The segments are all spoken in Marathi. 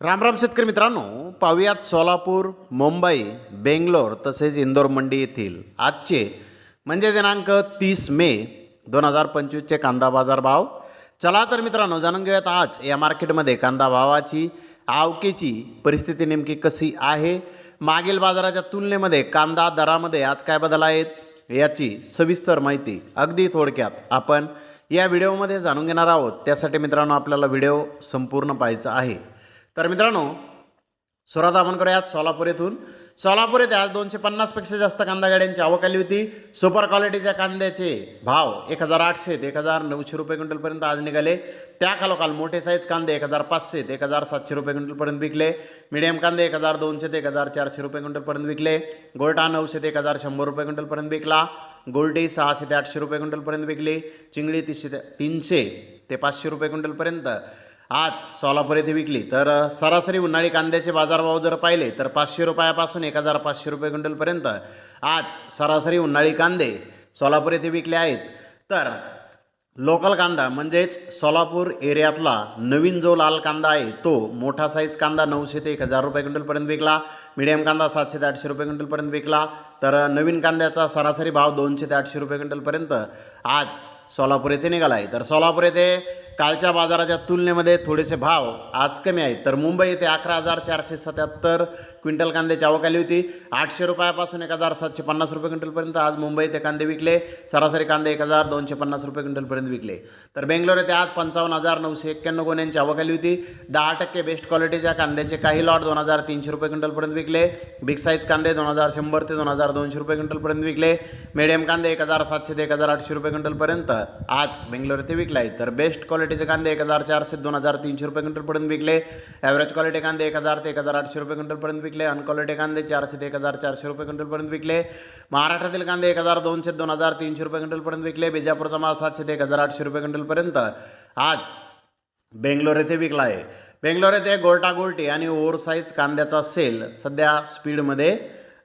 रामराम शेतकरी मित्रांनो पाहुयात सोलापूर मुंबई बेंगलोर तसेच इंदोर मंडी येथील आजचे म्हणजे दिनांक तीस मे दोन हजार पंचवीसचे कांदा बाजार भाव. चला तर मित्रांनो जाणून घेऊयात आज या मार्केटमध्ये कांदा भावाची आवकेची परिस्थिती नेमकी कशी आहे? मागील बाजाराच्या तुलनेमध्ये कांदा दरामध्ये आज काय बदल आहेत? याची सविस्तर माहिती अगदी थोडक्यात आपण या व्हिडिओमध्ये जाणून घेणार आहोत. त्यासाठी मित्रांनो आपल्याला व्हिडिओ संपूर्ण पाहायचा आहे. तर मित्रांनो सुरुवात आपण करूयात सोलापूर येथून. सोलापूर येथे आज दोनशे पन्नासपेक्षा जास्त कांदा गाड्यांची आवक आली होती. सुपर क्वालिटीच्या कांद्याचे भाव एक हजार आठशे ते एक हजार नऊशे रुपये क्विंटलपर्यंत आज निघाले. त्या खालोखाल मोठे साईज कांदे एक हजार पाचशे ते एक हजार सातशे रुपये क्विंटलपर्यंत विकले. मिडियम कांदे एक हजार दोनशे ते एक हजार चारशे रुपये क्विंटलपर्यंत विकले. गोल्टा नऊशे ते एक हजार शंभर रुपये क्विंटलपर्यंत विकला. गोल्टी सहाशे ते आठशे रुपये क्विंटलपर्यंत विकली. चिंगडी तीनशे ते तीनशे ते पाचशे रुपये क्विंटलपर्यंत. आज सोलापूर येथे विकली. तर सरासरी उन्हाळी कांद्याचे बाजारभाव जर पाहिले तर पाचशे रुपयापासून एक हजार पाचशे रुपये क्विंटलपर्यंत आज सरासरी उन्हाळी कांदे सोलापूर येथे विकले आहेत. तर लोकल कांदा म्हणजेच सोलापूर एरियातला नवीन जो लाल कांदा आहे तो मोठा साईज कांदा नऊशे ते एक हजार रुपये क्विंटलपर्यंत विकला. मिडियम कांदा सातशे ते आठशे रुपये क्विंटलपर्यंत विकला. तर नवीन कांद्याचा सरासरी भाव दोनशे ते आठशे रुपये क्विंटलपर्यंत आज सोलापूर येथे निघाला आहे. तर सोलापूर येथे कालच्या बाजाराच्या तुलनेमध्ये थोडेसे भाव आज कमी आहेत. तर मुंबई येथे अकरा हजार चारशे सत्याहत्तर क्विंटल कांद्याची आवक आली होती. आठशे रुपयापासून एक हजार सातशे पन्नास रुपये क्विंटलपर्यंत आज मुंबई येथे कांदे विकले. सरासरी कांदे एक हजार दोनशे पन्नास रुपये क्विंटलपर्यंत विकले. तर बेंगलोर येथे आज पंचावन्न हजार नऊशे एक्क्याण्णव गोण्यांची आवक आली होती. दहा टक्के बेस्ट क्वालिटीच्या कांद्याचे काही लॉट दोन हजार तीनशे रुपये क्विंटलपर्यंत विकले. बिग साईज कांदे दोन हजार शंभर ते दोन हजार दोनशे रुपये क्विंटलपर्यंत विकले. मिडियम कांदे एक हजार सातशे ते एक हजार आठशे रुपये क्विंटलपर्यंत आज बेंगलोर येथे विकला आहे तर बेस्ट क्वालिटी क्वालिटीचे कांदे एक हजार चारशे दोन हजार तीनशे रुपये क्विंटलपर्यंत विकले. ॲव्हरेज क्वालिटी कांदे एक हजार ते एक हजार आठशे रुपये क्विंटलपर्यंत विकले. अनक्वालिटी कांदे चारशे ते एक हजार चारशे रुपये क्विंटलपर्यंत विकले. महाराष्ट्रातील कांदे एक हजार दोनशे दोन हजार तीनशे रुपये क्विंटलपर्यंत विकले. बिजापूरचा माल सातशे ते एक हजार आठशे रुपये क्विंटलपर्यंत. आज बेंगलोर येथे विकला आहे बेंगलोर येथे गोल्टा गोल्टी आणि ओव्हर साईज कांद्याचा सेल सध्या स्पीडमध्ये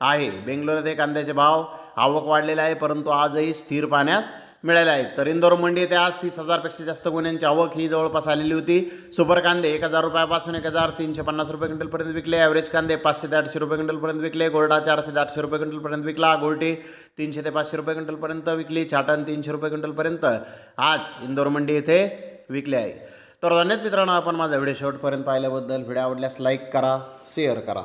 आहे. बेंगलोर येथे कांद्याचे भाव आवक वाढलेला आहे परंतु आजही स्थिर पाहण्यास मिळाले आहेत. तर इंदोर मंडी येथे आज तीस हजारपेक्षा जास्त गुन्ह्यांची आवक ही जवळपास आलेली होती. सुपर कांदे एक हजार रुपयापासून एक हजार तीनशे पन्नास रुपये क्विंटलपर्यंत विकले. ॲव्हरेज कांदे पाचशे ते आठशे रुपये क्विंटलपर्यंत विकले. गोल्डा चारशे ते आठशे रुपये क्विंटलपर्यंत विकला. गोल्टी तीनशे ते पाचशे रुपये क्विंटलपर्यंत विकली. छाटण तीनशे रुपये क्विंटलपर्यंत आज इंदोर मंडी येथे विकले आहे. तर धन्यवाद मित्रांनो आपण माझा व्हिडिओ शेवटपर्यंत पाहिल्याबद्दल. व्हिडिओ आवडल्यास लाईक करा शेअर करा.